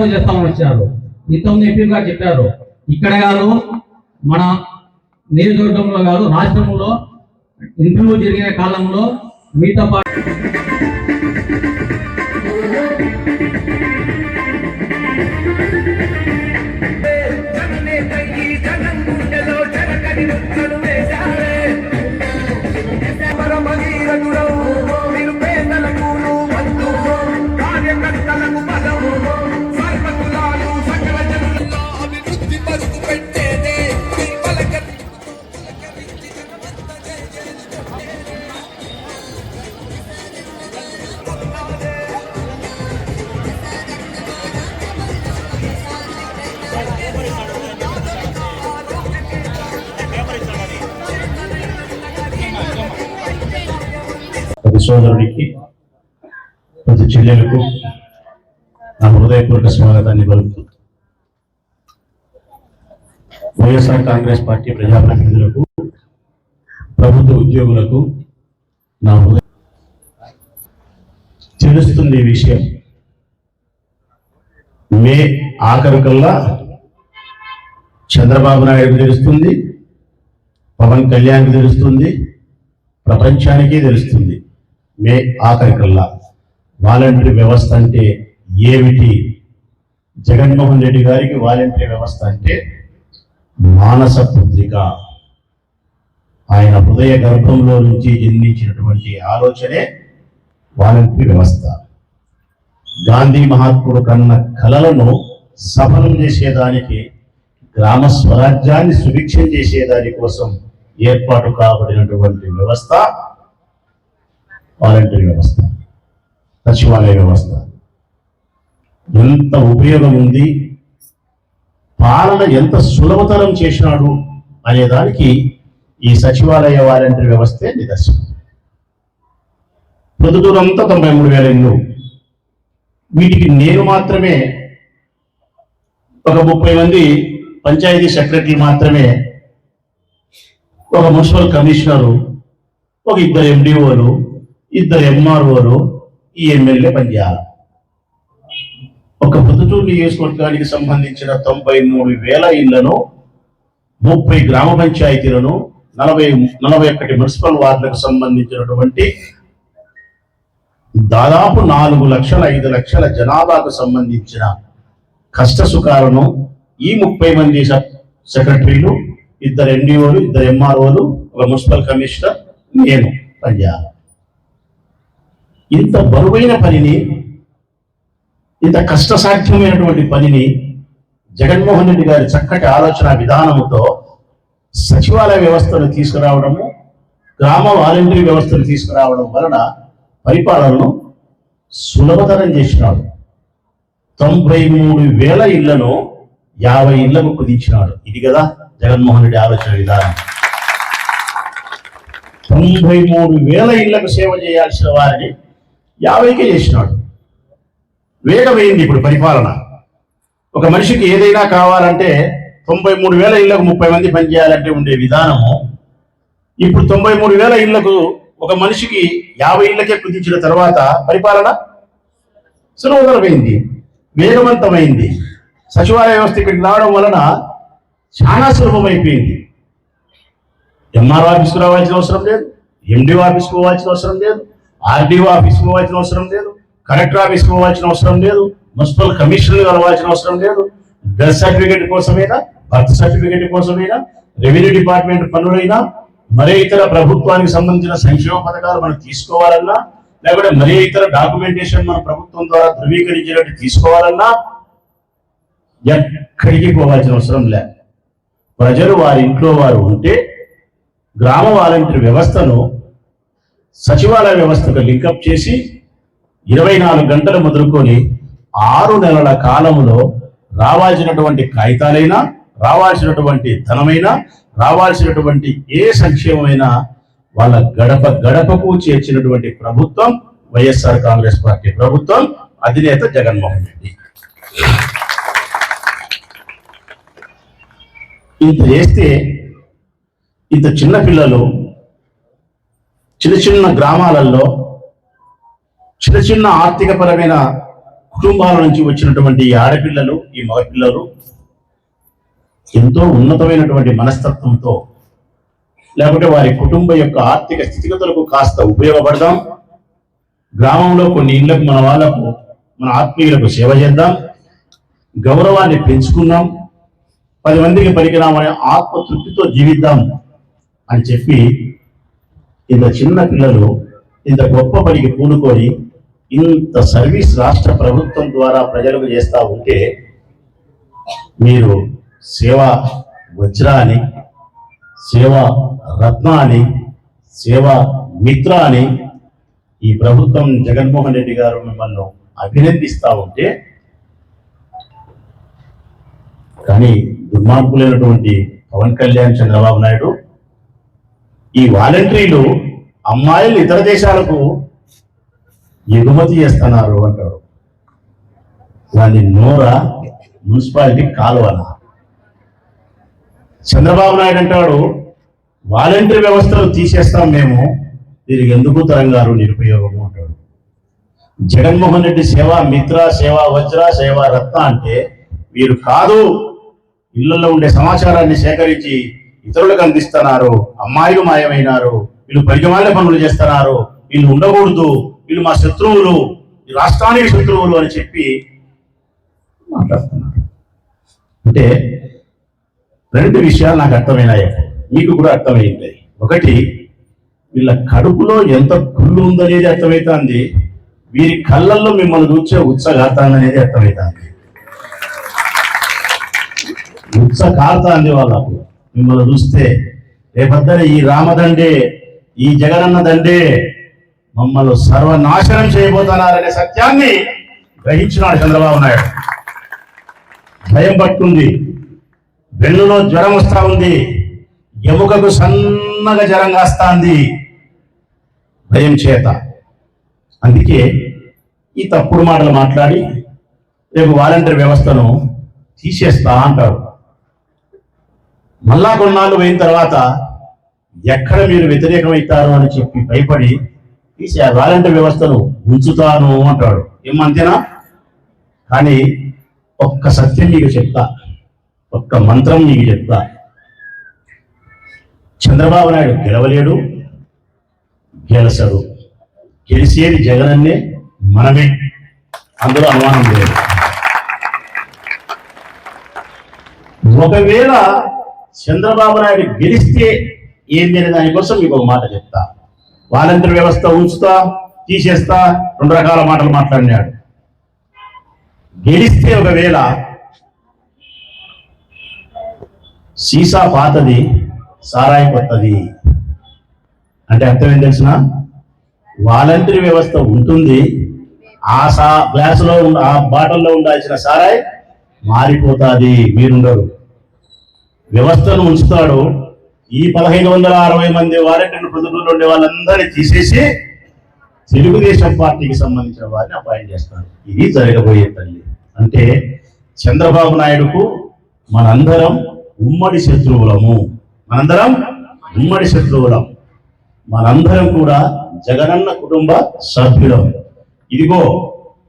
సేవ చేస్తామని వచ్చారు. ఇంతకుముందు ఎంపీ చెప్పారు. ఇక్కడ కాదు మన నియోజకవర్గంలో కాదు రాష్ట్రంలో ఇంటర్వ్యూ జరిగిన కాలంలో మీతో పాటు సోదరుడికి ప్రతి చెల్లెలకు నా హృదయపూర్వక స్వాగతాన్ని పలుకుతుంది వైఎస్ఆర్ కాంగ్రెస్ పార్టీ ప్రజాప్రతినిధులకు ప్రభుత్వ ఉద్యోగులకు నా హృదయ తెలుస్తుంది ఈ విషయం. మే ఆఖరు కల్లా చంద్రబాబు నాయుడుకు తెలుస్తుంది పవన్ కళ్యాణ్కి తెలుస్తుంది ప్రపంచానికి తెలుస్తుంది. మే ఆఖరికల్లా. వాలంటరీ వ్యవస్థ అంటే ఏమిటి? జగన్మోహన్ రెడ్డి గారికి వాలంటరీ వ్యవస్థ అంటే మానస పుత్రిక. ఆయన హృదయ గర్భంలో నుంచి జన్మించినటువంటి ఆలోచనే వాలంటరీ వ్యవస్థ. గాంధీ మహాత్ముడు కన్న కలలను సఫలం చేసేదానికి గ్రామ స్వరాజ్యాన్ని సుభిక్షం చేసేదాని కోసం ఏర్పాటు కాబడినటువంటి వ్యవస్థ వాలంటరీ వ్యవస్థ సచివాలయ వ్యవస్థ. ఎంత ఉపయోగం ఉంది? పాలన ఎంత సులభతరం చేసినాడు అనే దానికి ఈ సచివాలయ వాలంటరీ వ్యవస్థే నిదర్శనం. ప్రొద్దుటూరంతా తొంభై మూడు వేల ఇల్లు వీటికి నేను మాత్రమే ఒక ముప్పై మంది పంచాయతీ సెక్రటరీ మాత్రమే ఒక మున్సిపల్ కమిషనరు ఒక ఇద్దరు ఎండిఓలు ఇద్దరు ఎంఆర్ఓలు ఈ ఎమ్మెల్యే పనిచేయాలి. ఒక పొద్దుటూరు నియోజకవర్గానికి సంబంధించిన తొంభై మూడు వేల ఇళ్ళను ముప్పై గ్రామ పంచాయతీలను నలభై నలభై ఒకటి మున్సిపల్ వార్డులకు సంబంధించినటువంటి దాదాపు నాలుగు లక్షల ఐదు లక్షల జనాభాకు సంబంధించిన కష్ట సుఖాలను ఈ ముప్పై మంది సెక్రటరీలు ఇద్దరు ఎన్డీఓలు ఇద్దరు ఎంఆర్ఓలు ఒక మున్సిపల్ కమిషనర్ నేను పనిచేయాలి. ఇంత బరువైన పనిని ఇంత కష్టసాధ్యమైనటువంటి పనిని జగన్మోహన్ రెడ్డి గారి చక్కటి ఆలోచన విధానముతో సచివాలయ వ్యవస్థను తీసుకురావడము గ్రామ వాలంటీర్ వ్యవస్థను తీసుకురావడం వలన పరిపాలనను సులభతరం చేసినాడు. తొంభై మూడు వేల ఇళ్ళను యాభై ఇళ్ళకు కుదించినాడు. ఇది కదా జగన్మోహన్ రెడ్డి ఆలోచన విధానం. తొంభై మూడు వేల ఇళ్ళకు సేవ చేయాల్సిన వారిని యాభైకే చేసినాడు. వేగమైంది ఇప్పుడు పరిపాలన. ఒక మనిషికి ఏదైనా కావాలంటే తొంభై మూడు వేల ఇళ్ళకు ముప్పై మంది పనిచేయాలంటే ఉండే విధానము. ఇప్పుడు తొంభై మూడు వేల ఇళ్ళకు ఒక మనిషికి యాభై ఇళ్ళకే కుదించిన తర్వాత పరిపాలన సులభతరమైంది వేగవంతమైంది. సచివాలయ వ్యవస్థ ఇక్కడికి రావడం వలన చాలా సులభమైపోయింది. ఎంఆర్ ఆఫీస్కి రావాల్సిన అవసరం లేదు ఎండి ఆఫీస్కి పోవాల్సిన అవసరం లేదు ఆర్డీఓ ఆఫీస్కి పోవాల్సిన అవసరం లేదు కలెక్టర్ ఆఫీస్కి పోవాల్సిన అవసరం లేదు మున్సిపల్ కమిషనర్ కలవాల్సిన అవసరం లేదు. డెత్ సర్టిఫికేట్ కోసమైనా బర్త్ సర్టిఫికేట్ కోసమైనా రెవెన్యూ డిపార్ట్మెంట్ పనులైనా మరే ఇతర ప్రభుత్వానికి సంబంధించిన సంక్షేమ పథకాలు మనం తీసుకోవాలన్నా లేకపోతే మరే ఇతర డాక్యుమెంటేషన్ మన ప్రభుత్వం ద్వారా ధృవీకరించినట్టు తీసుకోవాలన్నా ఎక్కడికి పోవాల్సిన అవసరం లే. ప్రజలు వారి ఇంట్లో వారు ఉంటే గ్రామ వాలంటీర్ వ్యవస్థను సచివాలయ వ్యవస్థకు లింకప్ చేసి ఇరవై నాలుగు గంటలు మొదలుకొని ఆరు నెలల కాలంలో రావాల్సినటువంటి కాగితాలైనా రావాల్సినటువంటి ధనమైనా రావాల్సినటువంటి ఏ సంక్షేమమైనా వాళ్ళ గడప గడపకు చేర్చినటువంటి ప్రభుత్వం వైఎస్ఆర్ కాంగ్రెస్ పార్టీ ప్రభుత్వం అధినేత జగన్మోహన్ రెడ్డి. ఇంత చేస్తే ఇంత చిన్న పిల్లలు చిన్న చిన్న గ్రామాలలో చిన్న చిన్న ఆర్థికపరమైన కుటుంబాల నుంచి వచ్చినటువంటి ఈ ఆడపిల్లలు ఈ మగపిల్లలు ఎంతో ఉన్నతమైనటువంటి మనస్తత్వంతో లేకుంటే వారి కుటుంబ యొక్క ఆర్థిక స్థితిగతులకు కాస్త ఉపయోగపడదాం. గ్రామంలో కొన్ని ఇళ్ళకు మన వాళ్ళకు మన ఆత్మీయులకు సేవ చేద్దాం. గౌరవాన్ని పెంచుకుందాం. పది మందికి పలికినామనే ఆత్మ తృప్తితో జీవిద్దాం అని చెప్పి ఇంత చిన్న పిల్లలు ఇంత గొప్ప పనికి పూనుకొని ఇంత సర్వీస్ రాష్ట్ర ప్రభుత్వం ద్వారా ప్రజలకు చేస్తూ ఉంటే మీరు సేవా వజ్ర అని సేవా రత్న అని సేవా మిత్ర అని ఈ ప్రభుత్వం జగన్మోహన్ రెడ్డి గారు మిమ్మల్ని అభినందిస్తూ ఉంటే కానీ దుర్మార్గులైనటువంటి పవన్ కళ్యాణ్ చంద్రబాబు నాయుడు ఈ వాలంటరీలు అమ్మాయిలు ఇతర దేశాలకు ఎగుమతి చేస్తున్నారు అంటాడు దాన్ని నోర మున్సిపాలిటీ కాలువన. చంద్రబాబు నాయుడు అంటాడు వాలంటీర్ వ్యవస్థలు తీసేస్తాం మేము దీనికి ఎందుకు తరంగారు నిరుపయోగము? అంటాడు. జగన్మోహన్ రెడ్డి సేవ మిత్ర సేవ వజ్ర సేవ రత్న అంటే వీరు కాదు. ఇళ్ళలో ఉండే సమాచారాన్ని సేకరించి ఇతరులకు అందిస్తున్నారు అమ్మాయిలు మాయమైనారు. వీళ్ళు పరిగమాల పనులు చేస్తున్నారు. వీళ్ళు ఉండకూడదు. వీళ్ళు మా శత్రువులు. ఈ రాష్ట్రానికి శత్రువులు అని చెప్పి మాట్లాడుతున్నారు. అంటే రెండు విషయాలు నాకు అర్థమైనాయి. మీకు కూడా అర్థమైంది. ఒకటి వీళ్ళ కడుపులో ఎంత కుళ్ళు ఉందనేది అర్థమవుతుంది వీరి కళ్ళల్లో మిమ్మల్ని చూచే ఉత్సగాతాన్ని అనేది అర్థమవుతుంది ఉత్స కారుతాంది వాళ్ళకు. మిమ్మల్ని చూస్తే రేపొద్దున ఈ రామదండే ఈ జగనన్న దండే మమ్మల్ని సర్వనాశనం చేయబోతున్నారనే సత్యాన్ని గ్రహించినాడు చంద్రబాబు నాయుడు. భయం పట్టుకుంది వెన్నులో జ్వరం వస్తా ఉంది. ఎముకకు సన్నగా జ్వరం కాస్తాంది. భయం చేత. అందుకే ఈ తప్పుడు మాటలు మాట్లాడి రేపు వాలంటీర్ వ్యవస్థను తీసేస్తా అంటారు. మళ్ళా కొన్నాళ్ళు పోయిన తర్వాత ఎక్కడ మీరు వ్యతిరేకమవుతారు అని చెప్పి భయపడి తీసే ఆ వ్యవస్థను ఉంచుతాను అంటాడు. ఏమంతేనా కానీ ఒక్క సత్యం మీకు చెప్తా ఒక్క మంత్రం మీకు చెప్తా. చంద్రబాబు నాయుడు గెలవలేడు గెలసడు గెలిచేది జగనన్నే మనమే. అందులో అనుమానం లేదు. ఒకవేళ చంద్రబాబు నాయుడు గెలిస్తే ఏంది అనే దానికోసం మీకు ఒక మాట చెప్తా. వాలంటీర్ వ్యవస్థ ఉంచుతా తీసేస్తా రెండు రకాల మాటలు మాట్లాడినాడు. గెలిస్తే ఒకవేళ సీసా పాతది సారాయి కొత్తది. అంటే అర్థం ఏం తెలిసిన? వాలంటీర్ వ్యవస్థ ఉంటుంది ఆ సా గ్లాసులో ఉన్న ఆ బాటిల్లో ఉండాల్సిన సారాయి మారిపోతాది మీరుండరు. వ్యవస్థను ఉంచుతాడు. ఈ పదహైదు వందల అరవై మంది వాలంటీర్లు ప్రతినిధులు ఉండే వాళ్ళందరినీ తీసేసి తెలుగుదేశం పార్టీకి సంబంధించిన వారిని అపాయింట్ చేస్తాడు ఇది జరగబోయే తల్లి. అంటే చంద్రబాబు నాయుడుకు మనందరం ఉమ్మడి శత్రువులము. మనందరం ఉమ్మడి శత్రువులం. మనందరం కూడా జగనన్న కుటుంబ సభ్యులం. ఇదిగో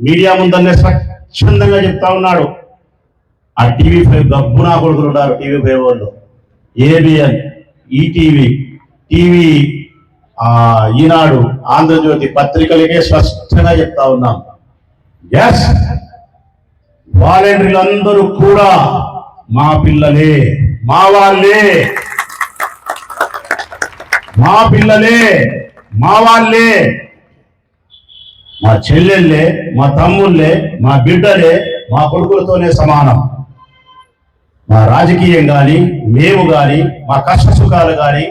మీడియా ముందన్నే స్వచ్ఛందంగా చెప్తా ఉన్నాడు. ఆ టీవీ ఫైవ్ గబ్బునా కొడుకులు ఉన్నారు టీవీ ఫైవ్ వాళ్ళు. ABN ETV TV Eenadu Andhra Jyothy పత్రికలకే స్పష్టంగా చెప్తా ఉన్నాం. ఎస్ వాలంటీర్లు అందరూ కూడా మా పిల్లలే మా వాళ్ళే. మా పిల్లలే మా వాళ్ళే. మా చెల్లెళ్ళే మా తమ్ముళ్ళే మా బిడ్డలే మా కొడుకులతోనే సమానం. మా రాజకీయం కానీ మేము కానీ మా కష్ట సుఖాలు కానీ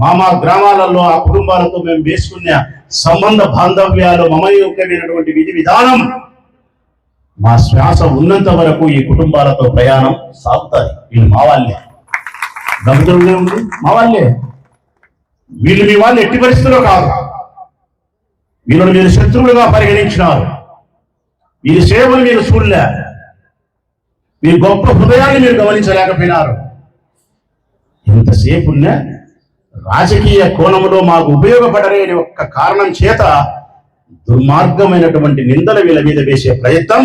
మా మా గ్రామాలలో ఆ కుటుంబాలతో మేము వేసుకున్న సంబంధ బాంధవ్యాలు మమయోగ్యమైనటువంటి విధి విధానం మా శ్వాస ఉన్నంత వరకు ఈ కుటుంబాలతో ప్రయాణం సాగుతుంది. వీళ్ళు మా వాళ్ళే. దళితులు ఉంది మా వాళ్ళే. వీళ్ళు మీ వాళ్ళు ఎట్టి పరిస్థితుల్లో కాదు. వీళ్ళని మీరు శత్రువులుగా పరిగణించినారు. వీరి సేవలు మీరు చూడలే. మీ గొప్ప హృదయాన్ని మీరు గమనించలేకపోయినారు. ఎంతసేపు రాజకీయ కోణంలో మాకు ఉపయోగపడలేని ఒక్క కారణం చేత దుర్మార్గమైనటువంటి నిందలు వీళ్ళ మీద వేసే ప్రయత్నం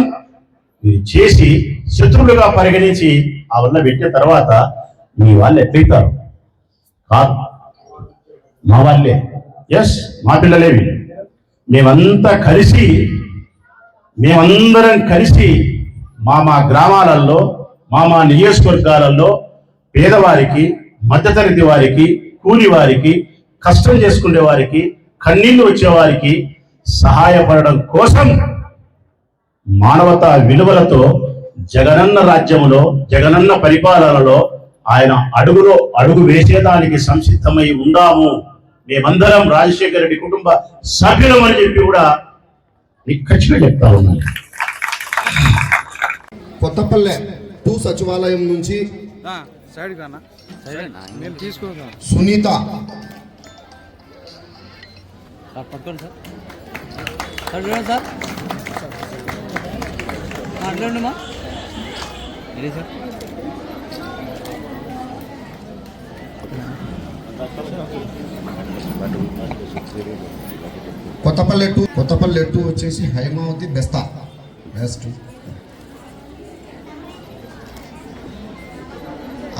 మీరు చేసి శత్రువులుగా పరిగణించి ఆ వల్ల పెట్టిన తర్వాత మీ వాళ్ళు ఎట్లయితారు కాదు. మా వాళ్ళే. ఎస్ మా పిల్లలేవి మేమంతా కలిసి మేమందరం కలిసి మా మా గ్రామాలలో మా మా నియోజకవర్గాలలో పేదవారికి మధ్యతరగతి వారికి కూలి వారికి కష్టం చేసుకునే వారికి కన్నీళ్ళు వచ్చేవారికి సహాయపడడం కోసం మానవతా విలువలతో జగనన్న రాజ్యంలో జగనన్న పరిపాలనలో ఆయన అడుగులో అడుగు వేసేదానికి సంసిద్ధమై ఉందాము. మేమందరం రాజశేఖర రెడ్డి కుటుంబ సభ్యులం అని చెప్పి కూడా నిక్కచ్చిగా చెప్తా ఉన్నాను. కొత్తపల్లె టూ సచివాలయం నుంచి సునీత. సార్ పట్టుకోండి సార్. సార్ చూడండి సార్. అట్లండి మా. ఇది sir. Kothapalle two Kothapalle two వచ్చేసి హైమావతి బెస్తా. బెస్ట్.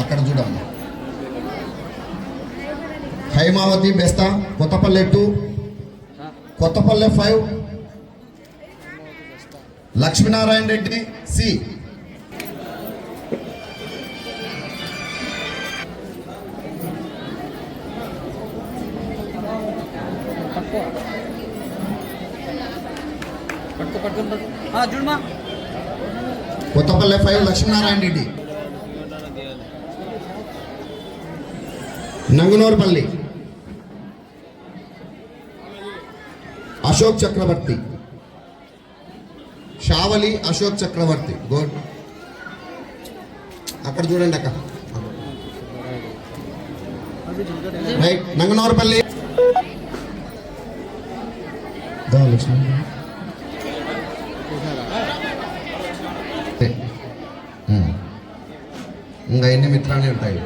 అక్కడ చూడమ్మా. Haimavathi Besta Kothapalle two. Kothapalle five. Lakshminarayana Reddy C. Kothapalle five Lakshminarayana Reddy. Nangunurupalli. Ashok Chakravarthi. Shavali Ashok Chakravarthi. Good అక్కడ చూడండి అక్క. రైట్ నంగనూరుపల్లి. ఇంకా ఎన్ని మిత్రాలు ఉంటాయి?